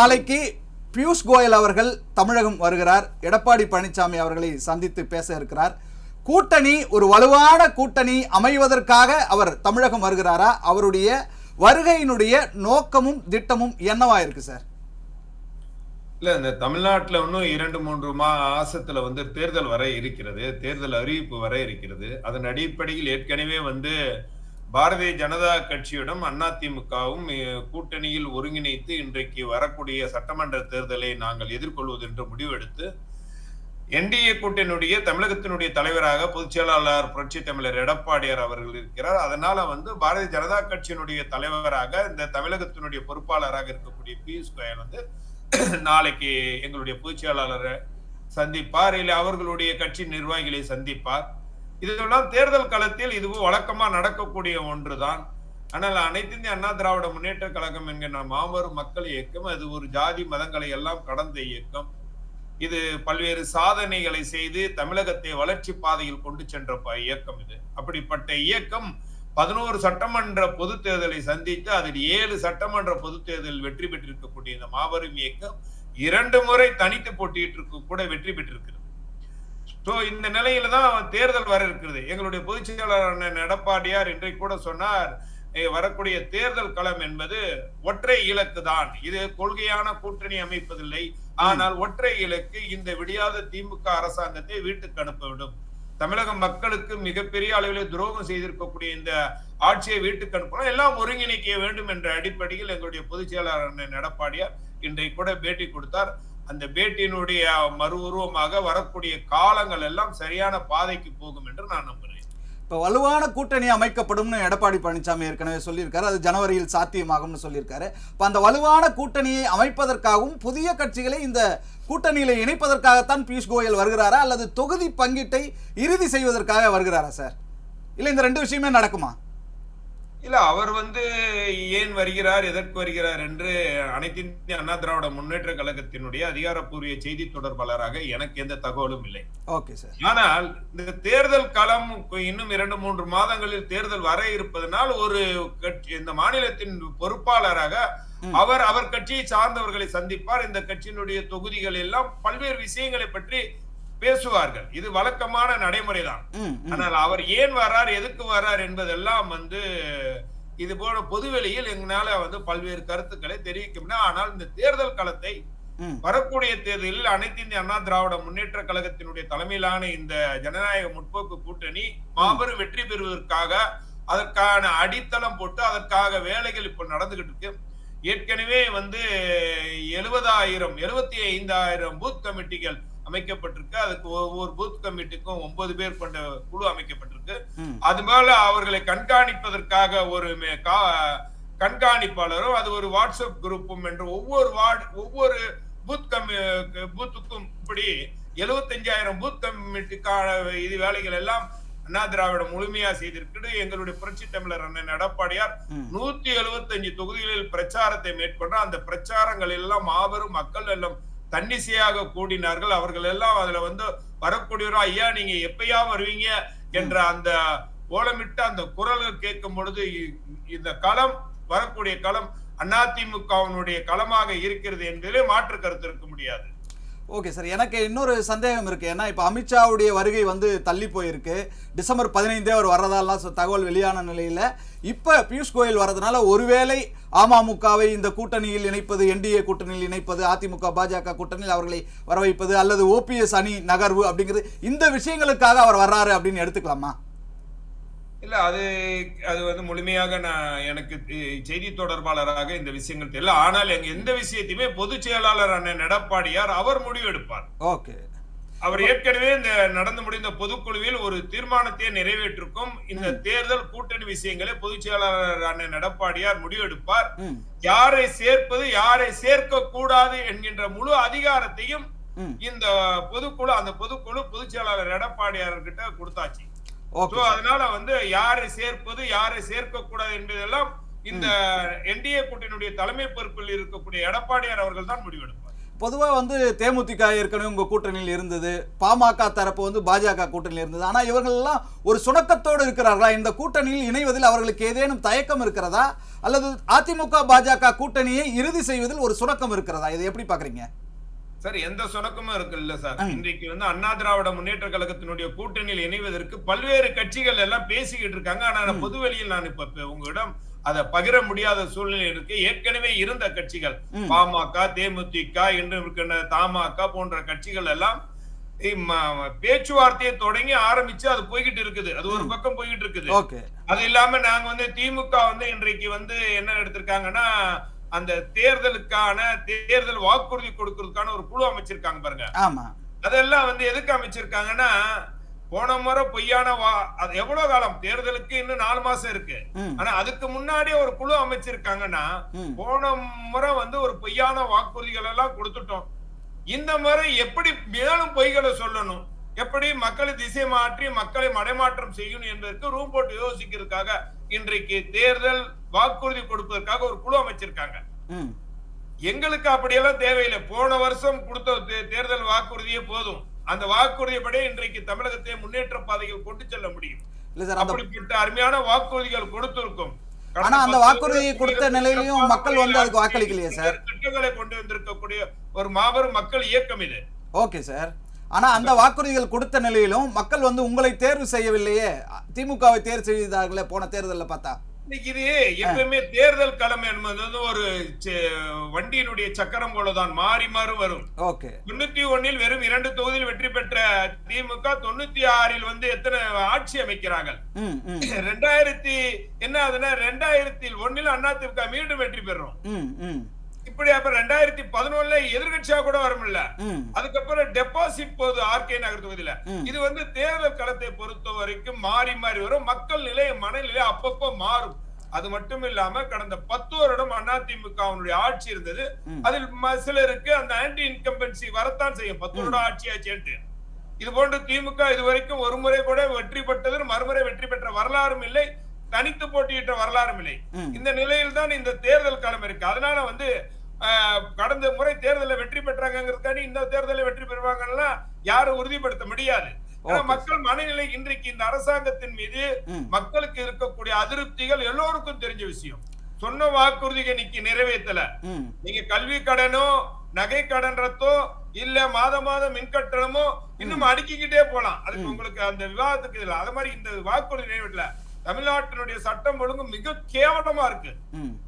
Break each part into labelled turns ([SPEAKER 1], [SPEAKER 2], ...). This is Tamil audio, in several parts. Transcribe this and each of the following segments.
[SPEAKER 1] நாளைக்கு பியூஷ் கோயல் அவர்கள் தமிழகம் வருகிறார். எடப்பாடி பழனிசாமி அவர்களை சந்தித்து பேச இருக்கிறார். கூட்டணி ஒரு வலுவான கூட்டணி அமைவதற்காக அவர் தமிழகம் வருகிறாரா? அவருடைய வருகையினுடைய நோக்கமும் திட்டமும் என்னவா இருக்கு சார்?
[SPEAKER 2] இல்ல இந்த தமிழ்நாட்டில் இன்னும் இரண்டு மூன்று மாசத்துல வந்து தேர்தல் வர இருக்கிறது. தேர்தல் அறிவிப்பு வர இருக்கிறது. அதன் அடிப்படையில் ஏற்கனவே வந்து பாரதிய ஜனதா கட்சியுடன் அதிமுகவும் கூட்டணியில் ஒருங்கிணைத்து இன்றைக்கு வரக்கூடிய சட்டமன்ற தேர்தலை நாங்கள் எதிர்கொள்வது என்று முடிவெடுத்து என்டிஏ கூட்டணியுடைய தமிழகத்தினுடைய தலைவராக பொதுச் செயலாளர் புரட்சி தமிழர் எடப்பாடியார் அவர்கள் இருக்கிறார். அதனால வந்து பாரதிய ஜனதா கட்சியினுடைய தலைவராக இந்த தமிழகத்தினுடைய பொறுப்பாளராக இருக்கக்கூடிய பியூஷ் கோயல் வந்து நாளைக்கு எங்களுடைய பொதுச் செயலாளரை சந்திப்பார். இல்லை அவர்களுடைய கட்சி நிர்வாகிகளை சந்திப்பார். இதெல்லாம் தேர்தல் களத்தில் இதுவும் வழக்கமா நடக்கக்கூடிய ஒன்றுதான். ஆனால் அனைத்து இந்திய அண்ணா திராவிட முன்னேற்ற கழகம் என்கின்ற மாபெரும் மக்கள் இயக்கம் அது ஒரு ஜாதி மதங்களை எல்லாம் கடந்த இயக்கம். இது பல்வேறு சாதனைகளை செய்து தமிழகத்தை வளர்ச்சி பாதையில் கொண்டு சென்ற ப- இயக்கம் இது. அப்படிப்பட்ட இயக்கம் பதினோரு சட்டமன்ற பொது தேர்தலை சந்தித்து அதில் ஏழு சட்டமன்ற பொது தேர்தலில் வெற்றி பெற்றிருக்கக்கூடிய இந்த மாபெரும் இயக்கம் இரண்டு முறை தனித்து போட்டியிட்டு கூட வெற்றி பெற்றிருக்கிறது. ஸோ இந்த நிலையில தான் தேர்தல் வர இருக்கிறது. எங்களுடைய பொதுச் செயலாளர் அண்ணன் எடப்பாடியார் இன்றைக்கு கூட சொன்னார் வரக்கூடிய தேர்தல் களம் என்பது ஒற்றை இலக்கு தான். இது கொள்கையான கூட்டணி அமைப்பதில்லை. ஆனால் ஒற்றை இலக்கு இந்த விடியாத திமுக அரசாங்கத்தை வீட்டுக்கு அனுப்ப வேண்டும். தமிழக மக்களுக்கு மிகப்பெரிய அளவில் துரோகம் செய்திருக்கக்கூடிய இந்த ஆட்சியை வீட்டுக்கு அனுப்பணும். எல்லாம் ஒருங்கிணைக்க வேண்டும் என்ற அடிப்படையில் எங்களுடைய பொதுச் செயலாளர் எடப்பாடியார் இன்றைக்கு கூட பேட்டி கொடுத்தார். அந்த பேட்டியினுடைய மறு உருவமாக வரக்கூடிய காலங்கள் எல்லாம் சரியான பாதைக்கு போகும் என்று நான் நம்புகிறேன்
[SPEAKER 1] இப்போ வலுவான கூட்டணி அமைக்கப்படும்னு எடப்பாடி பழனிசாமி ஏற்கனவே சொல்லியிருக்காரு. அது ஜனவரியில் சாத்தியமாகும்னு சொல்லியிருக்காரு. இப்போ அந்த வலுவான கூட்டணியை அமைப்பதற்காகவும் புதிய கட்சிகளை இந்த கூட்டணியில இணைப்பதற்காகத்தான் பியூஷ் கோயல் வருகிறாரா? அல்லது தொகுதி பங்கீட்டை இறுதி செய்வதற்காக வருகிறாரா சார்? இல்லை இந்த ரெண்டு விஷயமே நடக்குமா?
[SPEAKER 2] இல்ல அவர் வந்து ஏன் வருகிறார் எதற்கு வருகிறார் என்று அனைத்து இந்திய அண்ணா திராவிட முன்னேற்ற கழகத்தினுடைய அதிகாரப்பூர்வ செய்தி தொடர்பாளராக எனக்கு எந்த தகவலும் இல்லை.
[SPEAKER 1] Okay sir.
[SPEAKER 2] ஆனால் இந்த தேர்தல் களம் இன்னும் இரண்டு மூன்று மாதங்களில் தேர்தல் வர இருப்பதனால் ஒரு கட்சி இந்த மாநிலத்தின் பொறுப்பாளராக. அவர் அவர் கட்சியை சார்ந்தவர்களை சந்திப்பார். இந்த கட்சியினுடைய தொகுதிகள் எல்லாம் பல்வேறு விஷயங்களை பற்றி பேசுவார்கள். இது வழக்கமான நடைமுறைதான்.
[SPEAKER 1] ம் ம்.
[SPEAKER 2] ஆனால் அவர் ஏன் வரார் எதுக்கு வரார் என்பதெல்லாம் வந்து இது போல பொதுவெளியில் எங்களால வந்து பல்வேறு கருத்துக்களை தெரிவிக்க முடியும். ஆனால் இந்த தேர்தல் களத்தை வரக்கூடிய தேர்தலில் அனைத்து இந்திய அண்ணா திராவிட முன்னேற்ற கழகத்தினுடைய தலைமையிலான இந்த ஜனநாயக முற்போக்கு கூட்டணி மாபெரும் வெற்றி பெறுவதற்காக அதற்கான அடித்தளம் போட்டு அதற்காக வேலைகள் இப்ப நடந்துகிட்டு இருக்கு. ஏற்கனவே வந்து எழுபதாயிரம் எழுபத்தி ஐந்தாயிரம் பூத் கமிட்டிகள் அமைக்கப்பட்டிருக்கு. அதுக்கு ஒவ்வொரு பூத் கமிட்டிக்கும் ஒன்பது பேர் கொண்ட குழு அமைக்கப்பட்டிருக்கு. அது மேல அவர்களை கண்காணிப்பதற்காக ஒரு கண்காணிப்பாளரும் அது ஒரு வாட்ஸ்அப் குரூப்பும் என்று ஒவ்வொரு வார்டு ஒவ்வொரு பூத் கமி பூத்துக்கும் இப்படி எழுபத்தஞ்சாயிரம் பூத் கமிட்டிக்கான இது வேலைகள் எல்லாம் அண்ணா திராவிடம் முழுமையா செய்திருக்கிறது எங்களுடைய புரட்சி தமிழர் அண்ணன் எடப்பாடியார் நூத்தி எழுபத்தஞ்சு தொகுதிகளில் பிரச்சாரத்தை மேற்கொண்டு அந்த பிரச்சாரங்கள் எல்லாம் மாபெரும் மக்கள் எல்லாம் தன்னிசையாக கூடினார்கள். அவர்கள் எல்லாம் அதுல வந்து வரக்கூடியவரா ஐயா நீங்க எப்பயா வருவீங்க? என்ற அந்த ஓலமிட்டு அந்த குரல்கள் கேட்கும் பொழுது இந்த களம் வரக்கூடிய களம் அதிமுகவினுடைய களமாக இருக்கிறது என்பதிலே மாற்று கருத்து இருக்க முடியாது.
[SPEAKER 1] ஓகே சார் எனக்கு இன்னொரு சந்தேகம் இருக்குது ஏன்னா இப்போ அமித்ஷாவுடைய வருகை வந்து தள்ளி போயிருக்கு. டிசம்பர் பதினைந்தே அவர் வர்றதாலாம் தகவல் வெளியான நிலையில். இப்போ பியூஷ் கோயல் வர்றதுனால ஒருவேளை அமமுகவை இந்த கூட்டணியில் இணைப்பது என்டிஏ கூட்டணியில் இணைப்பது அதிமுக பாஜக கூட்டணியில் அவர்களை வர வைப்பது அல்லது ஓபிஎஸ் அணி நகர்வு அப்படிங்கிறது இந்த விஷயங்களுக்காக அவர் வர்றாரு அப்படின்னு எடுத்துக்கலாமா?
[SPEAKER 2] இல்ல அது அது வந்து முழுமையாக நான் எனக்கு செய்தி தொடர்பாளராக இந்த விஷயங்கள் தெரியல. ஆனால் எங்க எந்த விஷயத்தையுமே பொதுச் செயலாளர் அண்ணன் எடப்பாடியார் அவர் முடிவெடுப்பார்
[SPEAKER 1] ஓகே.
[SPEAKER 2] அவர் ஏற்கனவே இந்த நடந்து முடிந்த பொதுக்குழுவில் ஒரு தீர்மானத்தை நிறைவேற்றிருக்கும். இந்த தேர்தல் கூட்டணி விஷயங்களை பொதுச் செயலாளர் அண்ணன் எடப்பாடியார் முடிவெடுப்பார் யாரை சேர்ப்பது யாரை சேர்க்க கூடாது என்கின்ற முழு அதிகாரத்தையும் இந்த பொதுக்குழு அந்த பொதுக்குழு பொதுச் செயலாளர் எடப்பாடியார் கிட்ட கொடுத்தாச்சு. அதனால வந்து யாரை சேர்ப்பது யாரை சேர்க்க கூடாது என்பதெல்லாம் இந்த என்டிஏ கூட்டணியுடைய தலைமை பொறுப்பில் இருக்கக்கூடிய எடப்பாடியார் அவர்கள் தான் முடிவெடுப்பார்.
[SPEAKER 1] பொதுவாக வந்து தேமுதிக ஏற்கனவே உங்கள் கூட்டணியில் இருந்தது. பாமக தரப்பு வந்து பாஜக கூட்டணியில் இருந்தது. ஆனால் இவர்கள்லாம் ஒரு சுணக்கத்தோடு இருக்கிறார்களா? இந்த கூட்டணியில் இணைவதில் அவர்களுக்கு ஏதேனும் தயக்கம் இருக்கிறதா? அல்லது அதிமுக பாஜக கூட்டணியை இறுதி செய்வதில் ஒரு சுணக்கம் இருக்கிறதா? இதை எப்படி பார்க்குறீங்க?
[SPEAKER 2] சார் எந்த சுணக்கமும் இருக்கு இல்ல சார் இன்றைக்கு வந்து அண்ணா திராவிட முன்னேற்ற கழகத்தினுடைய கூட்டணியில் இணைவதற்கு பல்வேறு கட்சிகள் எல்லாம் பேசிக்கிட்டு இருக்காங்க. ஆனா பொதுவெளியில் நான் இப்ப உங்களிடம் அதை பகிர முடியாத சூழ்நிலை இருக்கு ஏற்கனவே இருந்த கட்சிகள். பாமக தேமுதிக இன்று இருக்கின்ற தமாக போன்ற கட்சிகள் எல்லாம் பேச்சுவார்த்தையை தொடங்கி ஆரம்பிச்சு அது போய்கிட்டு இருக்குது. அது ஒரு பக்கம் போய்கிட்டு இருக்குது. அது இல்லாம நாங்க வந்து திமுக வந்து இன்றைக்கு வந்து என்ன எடுத்திருக்காங்கன்னா அந்த தேர்தலுக்கான தேர்தல் வாக்குறுதி கொடுக்கறதுக்கான ஒரு குழு அமைச்சிருக்காங்க பாருங்க.
[SPEAKER 1] ஆமாம்
[SPEAKER 2] அதெல்லாம் வந்து எதுக்கு அமைச்சிருக்காங்கன்னா போன முறை பொய்யான வா அது எவ்வளவு காலம்? தேர்தலுக்கு இன்னும் நாலு மாசம் இருக்கு. ஆனா அதுக்கு முன்னாடியே ஒரு குழு அமைச்சிருக்காங்கன்னா போன முறை வந்து ஒரு பொய்யான வாக்குறுதிகள் எல்லாம் கொடுத்துட்டோம். இந்த முறை எப்படி மேலும் பொய்களை சொல்லணும்? எப்படி மக்களை திசை மாற்றி மக்களை மடைமாற்றம் செய்யணும் என்பதற்கு ரூம் போட்டு யோசிக்கிறதுக்காக இன்றைக்கு தேர்தல் வாக்குறுதி கொடுப்பதற்காக ஒரு குழு அமைச்சிருக்காங்க. எங்களுக்கு அப்படியெல்லாம் தேவையில்லை. போன வருஷம் கொடுத்த தேர்தல் வாக்குறுதியே போதும். அந்த வாக்குறுதியப்படி இன்றைக்கு தமிழகத்தை முன்னேற்ற பாதையில் கொண்டு செல்ல முடியும்.
[SPEAKER 1] இல்லை சார் அந்த
[SPEAKER 2] அப்படிப்பட்ட அருமையான வாக்குறுதிகள் கொடுத்திருக்கும்.
[SPEAKER 1] ஆனா அந்த வாக்குறுதியை கொடுத்த நிலையிலையும் மக்கள் வந்து அதுக்கு வாக்களிக்கலையே சார்.
[SPEAKER 2] திட்டங்களை கொண்டு வந்திருக்கக்கூடிய ஒரு மாபெரும் மக்கள் இயக்கம் இது.
[SPEAKER 1] Okay sir. ஆனா அந்த வாக்குறுதிகள் கொடுத்த நிலையிலும் மக்கள் வந்து உங்களை தேர்வு செய்யவில்லையே. திமுகவை தேர்வு செய்தார்களே போன தேர்தலில் பார்த்தா.
[SPEAKER 2] இது எப்பவுமே தேர்தல் களம் என்பது வந்து ஒரு வண்டியினுடைய சக்கரம் போலதான் மாறி மாறி வரும்.
[SPEAKER 1] ஓகே.
[SPEAKER 2] தொண்ணூத்தி ஒன்னில் வெறும் இரண்டு தொகுதியில் வெற்றி பெற்ற திமுக தொண்ணூத்தி ஆறில் வந்து எத்தனை ஆட்சி
[SPEAKER 1] ம்
[SPEAKER 2] ரெண்டாயிரத்தி என்ன ஆகுதுன்னா ரெண்டாயிரத்தி ஒன்னில் அதிமுக மீண்டும் வெற்றி பெறும்.
[SPEAKER 1] ம் ம்.
[SPEAKER 2] இப்படி அப்ப ரெண்டாயிரத்தி பதினொன்னுல எதிர்கட்சியா கூட வரமில்ல
[SPEAKER 1] ம்.
[SPEAKER 2] அதுக்கப்புறம் டெபாசிட் போகுது ஆர்கே நகர் தொகுதியில. இது வந்து தேர்தல் களத்தை பொறுத்த வரைக்கும் மாறி மாறி வரும். மக்கள் நிலை மனநிலை அப்பப்போ மாறும். அது மட்டும் இல்லாம கடந்த பத்து வருடம் அதிமுகவினுடைய ஆட்சி இருந்தது. அதில் சிலருக்கு அந்த ஆன்டி இன்கம்பன்சி வரத்தான் செய்யும். பத்து வருடம் ஆட்சியாச்சேன்ட்டு. இது போன்று திமுக இதுவரைக்கும் ஒரு முறை கூட வெற்றி பெற்றது மறுமுறை வெற்றி பெற்ற வரலாறும் இல்லை. தனித்து போட்டியிட்ட வரலாறும் இல்லை. இந்த நிலையில் தான் இந்த தேர்தல் களம் இருக்கு. அதனால வந்து கடந்த முறை தேர்தலில் வெற்றி பெற்றாங்கிறதுக்காண்டி இந்த தேர்தலில் வெற்றி பெறுவாங்கன்னா யாரும் உறுதிப்படுத்த முடியாது. மக்கள் மனநிலை இன்றைக்கு இந்த அரசாங்கத்தின் மீது. மக்களுக்கு இருக்கக்கூடிய அதிருப்திகள் எல்லோருக்கும் தெரிஞ்ச விஷயம். சொன்ன வாக்குறுதிகள் இன்னைக்கு நிறைவேற்றல நீங்க கல்வி கடனோ நகை கடன் ரத்தோ இல்ல மாத மாதம் மின் கட்டணமோ இன்னும் அடுக்கிக்கிட்டே போலாம். அதுக்கு உங்களுக்கு அந்த விவாதத்துக்கு இல்ல. அது மாதிரி இந்த வாக்குறுதி நிறைவேற்றல. தமிழ்நாட்டினுடைய சட்டம் ஒழுங்கு மிக கேவலமா இருக்கு.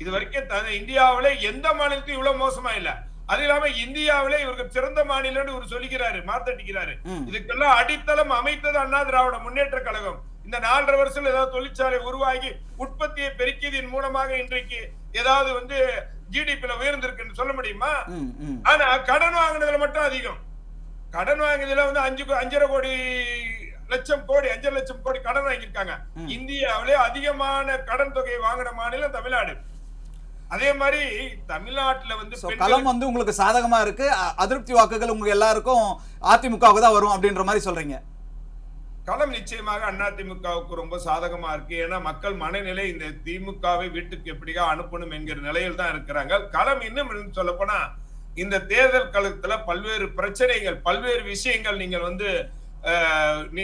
[SPEAKER 2] இது வரைக்கும் இந்தியாவிலே எந்த மாநிலத்தையும் இவ்வளவு மோசமா இல்ல. அது இல்லாம இந்தியாவிலே இவருக்கு சிறந்த மாநிலம்னு இவர் சொல்லிக்கிறாரு மாத்தட்டிக்கிறாரு. இதுக்கெல்லாம் அடித்தளம் அமைத்தது அண்ணா திராவிட முன்னேற்ற கழகம். இந்த நாலரை வருஷத்துல ஏதாவது தொழிற்சாலை உருவாகி உற்பத்தியை பெருக்கியதன் மூலமாக இன்றைக்கு ஏதாவது வந்து ஜிடிபில உயர்ந்திருக்குன்னு சொல்ல முடியுமா? ஆனா கடன் வாங்குனதுல மட்டும் அதிகம். கடன் வாங்குனதுல வந்து அஞ்சு அஞ்சரை கோடி லட்சம் கோடி அஞ்சரை லட்சம் கோடி கடன் வாங்கியிருக்காங்க. இந்தியாவிலே அதிகமான கடன் தொகையை வாங்கின மாநிலம் தமிழ்நாடு. அதே மாதிரி தமிழ்நாட்டுல வந்து
[SPEAKER 1] களம் வந்து உங்களுக்கு சாதகமா இருக்கு. அதிருப்தி வாக்குகள் உங்க எல்லாருக்கும் அதிமுகவுக்கு தான் வரும் அப்படின்ற மாதிரி சொல்றீங்க.
[SPEAKER 2] களம் நிச்சயமாக அதிமுகவுக்கு ரொம்ப சாதகமா இருக்கு. ஏன்னா மக்கள் மனநிலை இந்த திமுகவை வீட்டுக்கு எப்படியா அனுப்பணும் என்கிற நிலையில் தான் இருக்கிறாங்க. களம் இன்னும் சொல்ல போனா இந்த தேர்தல் களத்துல பல்வேறு பிரச்சனைகள் பல்வேறு விஷயங்கள் நீங்கள் வந்து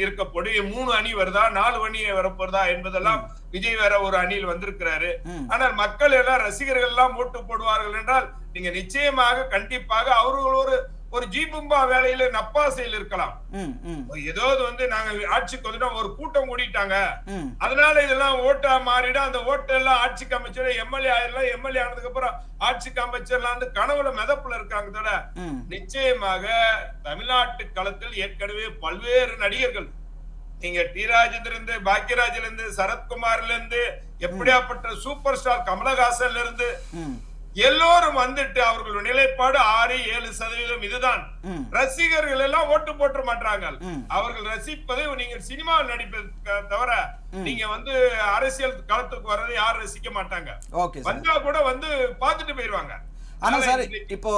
[SPEAKER 2] இருக்கப்போது மூணு அணி வருதா? நாலு அணி வரப்போறதா? என்பதெல்லாம் விஜய் வேற ஒரு அணியில் வந்திருக்கிறாரு. ஆனால் மக்கள் எல்லாம் ரசிகர்கள் எல்லாம் ஓட்டு போடுவார்கள் என்றால் நீங்க நிச்சயமாக கண்டிப்பாக அவர்கள் ஒரு ஒரு ஜீபும்பா வேலையில நப்பாசையில் இருக்கலாம்.
[SPEAKER 1] ம் ம்.
[SPEAKER 2] ஏதோ வந்து நாங்க ஆட்சிக்கு வந்துட்டோம் ஒரு கூட்டம் கூடிட்டாங்க. அதனால இதெல்லாம் ஓட்டா மாறிடும். அந்த ஓட்டு எல்லாம் ஆட்சிக்கு அமைச்சர் எம்எல்ஏ ஆயிரலாம் எம்எல்ஏ ஆனதுக்கு அப்புறம் ஆட்சிக்கு அமைச்சர்லாம் வந்து கனவுல மிதப்புல இருக்காங்க
[SPEAKER 1] ம்.
[SPEAKER 2] நிச்சயமாக தமிழ்நாட்டு களத்தில் ஏற்கனவே பல்வேறு நடிகர்கள் நீங்க டி ராஜேந்திர இருந்து பாக்யராஜ்ல இருந்து சரத்குமார்ல இருந்து எப்படியாப்பட்ட சூப்பர் ஸ்டார் கமலஹாசன்ல இருந்து எல்லோரும் வந்துட்டு அவர்களுடைய நிலைப்பாடு ஆறு ஏழு சதவீதம் இதுதான். ரசிகர்கள் எல்லாம் ஓட்டு போட்டு மாட்டாங்க. அவர்கள் ரசிப்பதை நீங்க சினிமா நடிப்பது தவிர நீங்க வந்து அரசியல் களத்துக்கு வர்றதை யாரும் ரசிக்க மாட்டாங்க. வந்தா கூட வந்து பார்த்துட்டு போயிருவாங்க.
[SPEAKER 1] ஆனா சார் இப்போ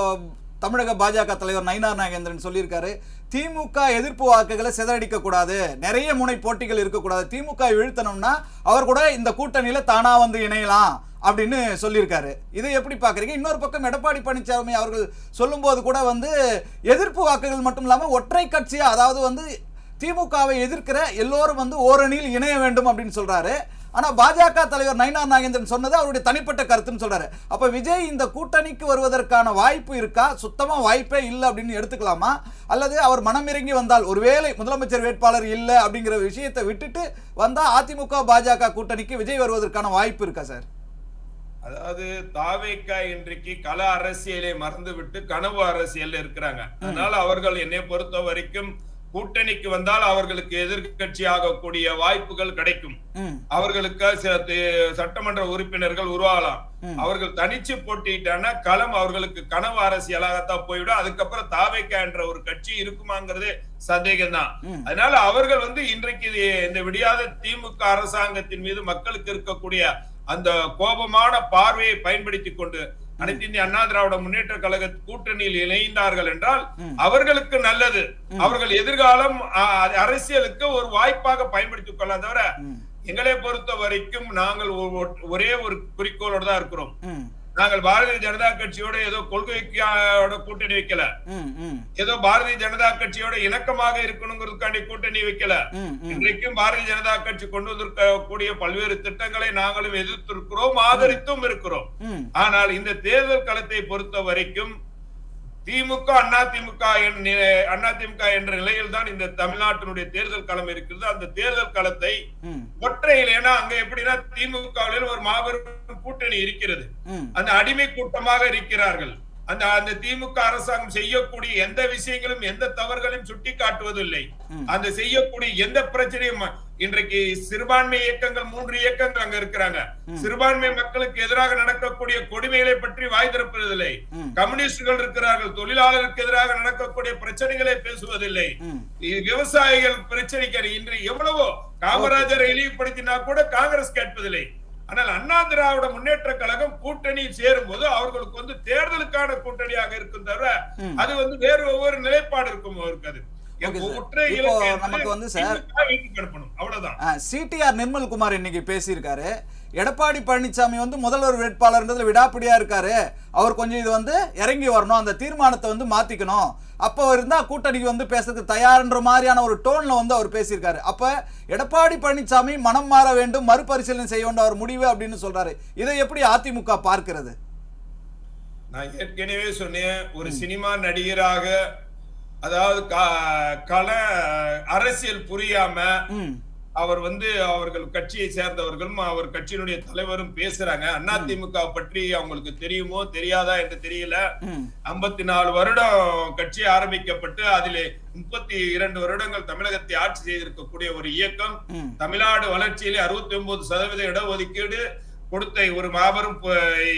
[SPEAKER 1] தமிழக பாஜக தலைவர் நயினார் நாகேந்திரன் சொல்லியிருக்காரு திமுக எதிர்ப்பு வாக்குகளை சிதறடிக்க கூடாது நிறைய முனை போட்டிகள் இருக்கக்கூடாது. திமுக வீழ்த்தணும்னா அவர் கூட இந்த கூட்டணியில தானா வந்து இணையலாம். அப்படின்னு சொல்லியிருக்காரு. இதை எப்படி பார்க்குறீங்க? இன்னொரு பக்கம் எடப்பாடி பழனிசாமி அவர்கள் சொல்லும்போது கூட வந்து எதிர்ப்பு வாக்குகள் மட்டும் இல்லாமல் ஒற்றை கட்சியாக அதாவது வந்து திமுகவை எதிர்க்கிற எல்லோரும் வந்து ஓரணியில் இணைய வேண்டும் அப்படின்னு சொல்றாரு. ஆனா பாஜக தலைவர் நயினார் நாகேந்திரன் சொன்னது அவருடைய தனிப்பட்ட கருத்துன்னு சொல்றாரு. அப்ப விஜய் இந்த கூட்டணிக்கு வருவதற்கான வாய்ப்பு இருக்கா? சுத்தமா வாய்ப்பே இல்லை அப்படின்னு எடுத்துக்கலாமா? அல்லது அவர் மனமிறங்கி வந்தால் ஒருவேளை முதலமைச்சர் வேட்பாளர் இல்லை அப்படிங்கிற விஷயத்தை விட்டுட்டு வந்தா அதிமுக பாஜக கூட்டணிக்கு விஜய் வருவதற்கான வாய்ப்பு இருக்கா சார்?
[SPEAKER 2] அதாவது தாவேக்கா இன்றைக்கு கள அரசியலை மறந்துவிட்டு கனவு அரசியல் இருக்கிறாங்க. அதனால அவர்கள் என்னை பொறுத்த வரைக்கும் கூட்டணிக்கு வந்தால் அவர்களுக்கு எதிர்க்கட்சி ஆகக்கூடிய வாய்ப்புகள் கிடைக்கும். அவர்களுக்கு சில சட்டமன்ற உறுப்பினர்கள் உருவாகலாம். அவர்கள் தனிச்சு போட்டிட்டானா களம் அவர்களுக்கு கனவு அரசியலாகத்தான் போய்விடும். அதுக்கப்புறம் தாவேக்கா என்ற ஒரு கட்சி இருக்குமாங்கிறதே சந்தேகம்தான். அதனால அவர்கள் வந்து இன்றைக்கு இந்த விடியாத திமுக அரசாங்கத்தின் மீது மக்களுக்கு இருக்கக்கூடிய அந்த கோபமான பார்வையை பயன்படுத்தி கொண்டு அனைத்து இந்திய அண்ணா திராவிட முன்னேற்ற கழக கூட்டணியில் இணைந்தார்கள் என்றால். அவர்களுக்கு நல்லது. அவர்கள் எதிர்காலம் அரசியலுக்கு ஒரு வாய்ப்பாக பயன்படுத்திக் கொள்ளலாம் தவிர எங்களை பொறுத்த வரைக்கும் நாங்கள் ஒரே ஒரு குறிக்கோளோட தான் இருக்கிறோம். நாங்கள் பாரதிய ஜனதா கட்சியோட ஏதோ கொள்கைக்கான கூட்டணி வைக்கல. ஏதோ பாரதிய ஜனதா கட்சியோட இணக்கமாக இருக்கணுங்கிறதுக்காண்டி கூட்டணி வைக்கல. இன்றைக்கும் பாரதிய ஜனதா கட்சி கொண்டு வந்திருக்கக்கூடிய பல்வேறு திட்டங்களை நாங்களும் எதிர்த்திருக்கிறோம் ஆதரித்தும் இருக்கிறோம். ஆனால் இந்த தேர்தல் களத்தை பொறுத்த வரைக்கும் திமுக அண்ணா திமுக அண்ணா திமுக என்ற நிலையில் தான் இந்த தமிழ்நாட்டினுடைய தேர்தல் களம் இருக்கிறது. அந்த தேர்தல் களத்தை ஒற்றையில் ஏன்னா அங்க எப்படின்னா திமுகவில் ஒரு மாபெரும் கூட்டணி இருக்கிறது. அந்த அடிமை கூட்டமாக இருக்கிறார்கள். அந்த அந்த திமுக அரசாங்கம் செய்யக்கூடிய எந்த விஷயங்களும் எந்த தவறுகளையும் சுட்டி காட்டுவதில்லை. அந்த செய்யக்கூடிய எந்த பிரச்சனையும் இன்றைக்கு சிறுபான்மை இயக்கங்கள் மூன்று இயக்கங்கள் அங்க இருக்கிறாங்க. சிறுபான்மை மக்களுக்கு எதிராக நடக்கக்கூடிய கொடுமைகளை பற்றி வாய் திறப்பதில்லை. கம்யூனிஸ்டுகள் இருக்கிறார்கள் தொழிலாளருக்கு எதிராக நடக்கக்கூடிய பிரச்சனைகளை பேசுவதில்லை. விவசாயிகள் பிரச்சனைக்கு இன்று எவ்வளவோ காமராஜரை இழிவுபடுத்தினா கூட காங்கிரஸ் கேட்பதில்லை. ஆனால் அண்ணா திராவிட முன்னேற்ற கழகம் கூட்டணியில் சேரும் போது அவர்களுக்கு வந்து தேர்தலுக்கான கூட்டணியாக இருக்கும் தவிர. அது வந்து வேறு ஒவ்வொரு நிலைப்பாடு இருக்கும் அவருக்கு அது
[SPEAKER 1] நமக்கு வந்து சார் சிடிஆர் நிர்மல்குமார் இன்னைக்கு பேசியிருக்காரு. எடப்பாடி பழனிசாமி வந்து முதல்வர் வேட்பாளர்ன்றதுல விடாப்பிடியா இருக்காரு. அவர் கொஞ்சம் இது வந்து இறங்கி வரணும். அந்த தீர்மானத்தை வந்து மாத்திக்கணும். அப்போ இருந்தா கூட்டணிக்கு வந்து பேசுறதுக்கு தயார்ன்ற மாதிரியான ஒரு டோன்ல வந்து அவர் பேசியிருக்காரு. அப்ப எடப்பாடி பழனிசாமி மனம் மாற வேண்டும் மறுபரிசீலனை செய்ய வேண்டும் அவர் முடிவு அப்படின்னு சொல்றாரு. இதை எப்படி அதிமுக பார்க்கிறது?
[SPEAKER 2] நான் ஏற்கனவே சொன்னேன் ஒரு சினிமா நடிகராக அதாவது க- கள அரசியல் புரியாம அவர் வந்து அவர்கள் கட்சியை சேர்ந்தவர்களும் அவர் கட்சியினுடைய தலைவரும் பேசுறாங்க. அதிமுக பற்றி அவங்களுக்கு தெரியுமோ தெரியாதா என்று தெரியல. ஐம்பத்தி நாலு வருடம் கட்சி ஆரம்பிக்கப்பட்டு அதிலே முப்பத்தி இரண்டு வருடங்கள் தமிழகத்தை ஆட்சி செய்திருக்கக்கூடிய ஒரு இயக்கம். தமிழ்நாடு வளர்ச்சியிலே அறுபத்தி ஒன்பது சதவீத இடஒதுக்கீடு. கொடுத்த ஒரு மாபெரும்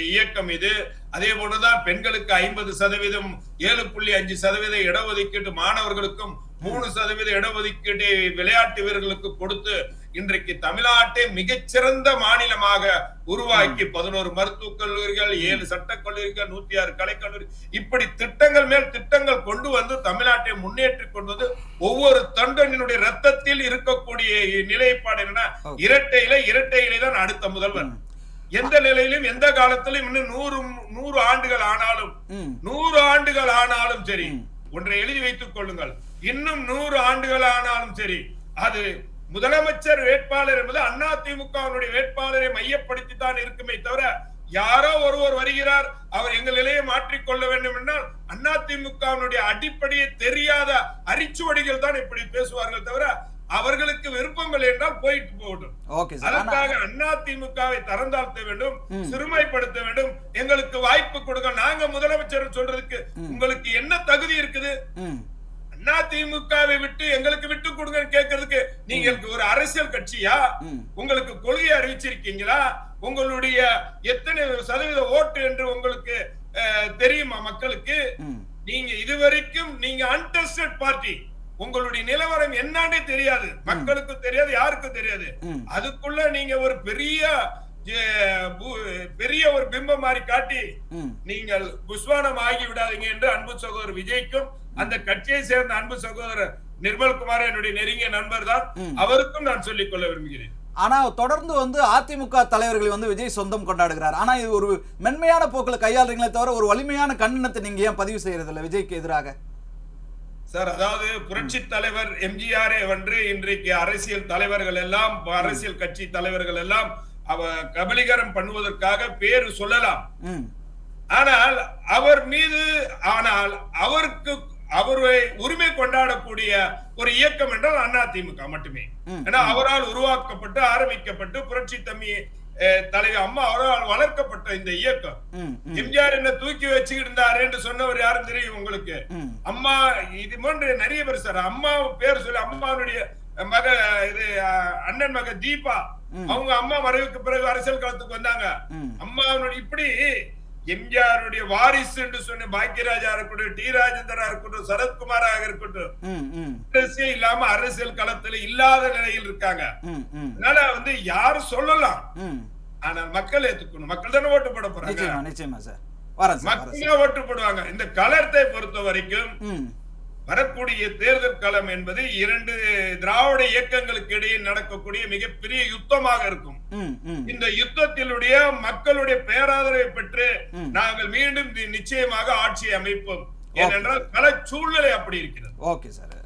[SPEAKER 2] இயக்கம் இது. அதே போலதான் பெண்களுக்கு ஐம்பது சதவீதம் ஏழு புள்ளி அஞ்சு சதவீத இடஒதுக்கீட்டு மாணவர்களுக்கும் மூணு சதவீத இடஒதுக்கீட்டை விளையாட்டு வீரர்களுக்கு கொடுத்து இன்றைக்கு தமிழ்நாட்டை மிகச்சிறந்த மாநிலமாக உருவாக்கி பதினோரு மருத்துவக் கல்லூரிகள் ஏழு சட்டக் கல்லூரிகள் நூத்தி ஆறு கலைக்கல்லூரி இப்படி திட்டங்கள் மேல் திட்டங்கள் கொண்டு வந்து தமிழ்நாட்டை முன்னேற்றி கொண்டு ஒவ்வொரு தொண்டனினுடைய ரத்தத்தில் இருக்கக்கூடிய நிலைப்பாடு என்னன்னா. இரட்டையில இரட்டையிலே தான் அடுத்த முதல்வர். எந்த நிலையிலும் எந்த காலத்திலும் இன்னும் நூறு நூறு ஆண்டுகள் ஆனாலும் நூறு ஆண்டுகள் ஆனாலும் சரி. ஒன்றை எழுதி வைத்துக் கொள்ளுங்கள் இன்னும் நூறு ஆண்டுகள் ஆனாலும் சரி அது முதலமைச்சர் வேட்பாளர் என்பது அண்ணா திமுகவினுடைய வேட்பாளரை மையப்படுத்தி தான் இருக்குமே தவிர யாரோ ஒருவர் வருகிறார் அவர் எங்கள் நிலையை மாற்றிக்கொள்ள வேண்டும் என்றால் அண்ணா திமுகவினுடைய அடிப்படையை தெரியாத அரிச்சுவடிகள் தான் இப்படி பேசுவார்கள் தவிர அவர்களுக்கு விருப்பங்கள் என்றால் போயிட்டு போகட்டும். அதற்காக அண்ணா திமுகவை தரந்தாழ்த்த வேண்டும். சிறுமைப்படுத்த வேண்டும். எங்களுக்கு வாய்ப்பு கொடுங்க. நாங்க முதலமைச்சர் சொல்றதுக்கு உங்களுக்கு என்ன தகுதி இருக்குது? அண்ணா திமுகவை விட்டு எங்களுக்கு விட்டு கொடுங்கன்னு கேட்கறதுக்கு நீங்க ஒரு அரசியல் கட்சியா? உங்களுக்கு கொள்கையை அறிவிச்சிருக்கீங்களா? உங்களுடைய எத்தனை சதவீத ஓட்டு என்று உங்களுக்கு தெரியுமா மக்களுக்கு? நீங்க இதுவரைக்கும் நீங்க அன்டெஸ்டட் பார்ட்டி உங்களுடைய நிலவரம் என்னன்னே தெரியாது. மக்களுக்கு தெரியாது யாருக்கும் தெரியாது. அதுக்குள்ள நீங்க ஒரு பெரிய பெரிய ஒரு பிம்பம் மாதிரி காட்டி நீங்கள் புஸ்வானம் ஆகி விடாதீங்க என்று அன்பு சகோதரர் விஜய்க்கும் அந்த கட்சியை சேர்ந்த அன்பு சகோதரர் நிர்மல்குமார் என்னுடைய நெருங்கிய நண்பர் தான். அவருக்கும் நான் சொல்லிக் கொள்ள விரும்புகிறேன்.
[SPEAKER 1] ஆனா தொடர்ந்து வந்து அதிமுக தலைவர்களை வந்து விஜய் சொந்தம் கொண்டாடுகிறார். ஆனா இது ஒரு மென்மையான போக்கில் கையாளுறீங்களே தவிர ஒரு வலிமையான கண்டனத்தை நீங்க ஏன் பதிவு செய்யறதில்ல விஜய்க்கு எதிராக?
[SPEAKER 2] சார் அதாவது புரட்சி தலைவர் எம்ஜிஆரே வந்து இன்றைக்கு அரசியல் தலைவர்கள் எல்லாம் அரசியல் கட்சி தலைவர்கள் எல்லாம் அவ கபலீகரம் பண்ணுவதற்காக பேரு சொல்லலாம். ஆனால் அவர் மீது ஆனால் அவருக்கு அவரை உரிமை கொண்டாடக்கூடிய ஒரு இயக்கம் என்றால் அதிமுக மட்டுமே. ஏன்னா அவரால் உருவாக்கப்பட்டு ஆரம்பிக்கப்பட்டு புரட்சி தம்மி அஹ், தலைவர் அம்மா அவரால் வளர்க்கப்பட்ட இந்த இயக்கம். எம்ஜிஆர் என்ன தூக்கி வச்சுக்கிட்டு இருந்தாரு என்று சொன்னவர் யாரும் தெரியும் உங்களுக்கு? அம்மா இது போன்ற நிறைய பேர் சார் அம்மா பேர் சொல்லி அம்மாவுடைய மக இது அண்ணன் மக தீபா. அவங்க அம்மா மறைவுக்கு பிறகு அரசியல் களத்துக்கு வந்தாங்க.
[SPEAKER 1] ம்.
[SPEAKER 2] அம்மாவுடைய இப்படி எம்ஜிஆருடைய வாரிசு என்று சொன்ன பாக்கியராஜா இருக்கட்டும் டி ராஜேந்திரா இருக்கட்டும் சரத்குமாராக இருக்கட்டும் அரசியல் இல்லாம அரசியல் களத்துல இல்லாத நிலையில் இருக்காங்க. அதனால வந்து யாரு சொல்லலாம்? ஆனா மக்கள் ஏத்துக்கணும். மக்கள் தானே ஓட்டு போட போறாங்க?
[SPEAKER 1] நிச்சயமா சார்.
[SPEAKER 2] மக்கள் ஓட்டு போடுவாங்க. இந்த களத்தை பொறுத்த வரைக்கும் வரக்கூடிய தேர்தல் களம் என்பது இரண்டு திராவிட இயக்கங்களுக்கு இடையே நடக்கக்கூடிய மிகப்பெரிய யுத்தமாக இருக்கும். இந்த யுத்தத்தினுடைய மக்களுடைய பேராதரவை பெற்று. நாங்கள் மீண்டும் நிச்சயமாக ஆட்சியை அமைப்போம். ஏனென்றால் கள சூழ்நிலை அப்படி இருக்கிறது.
[SPEAKER 1] Okay sir.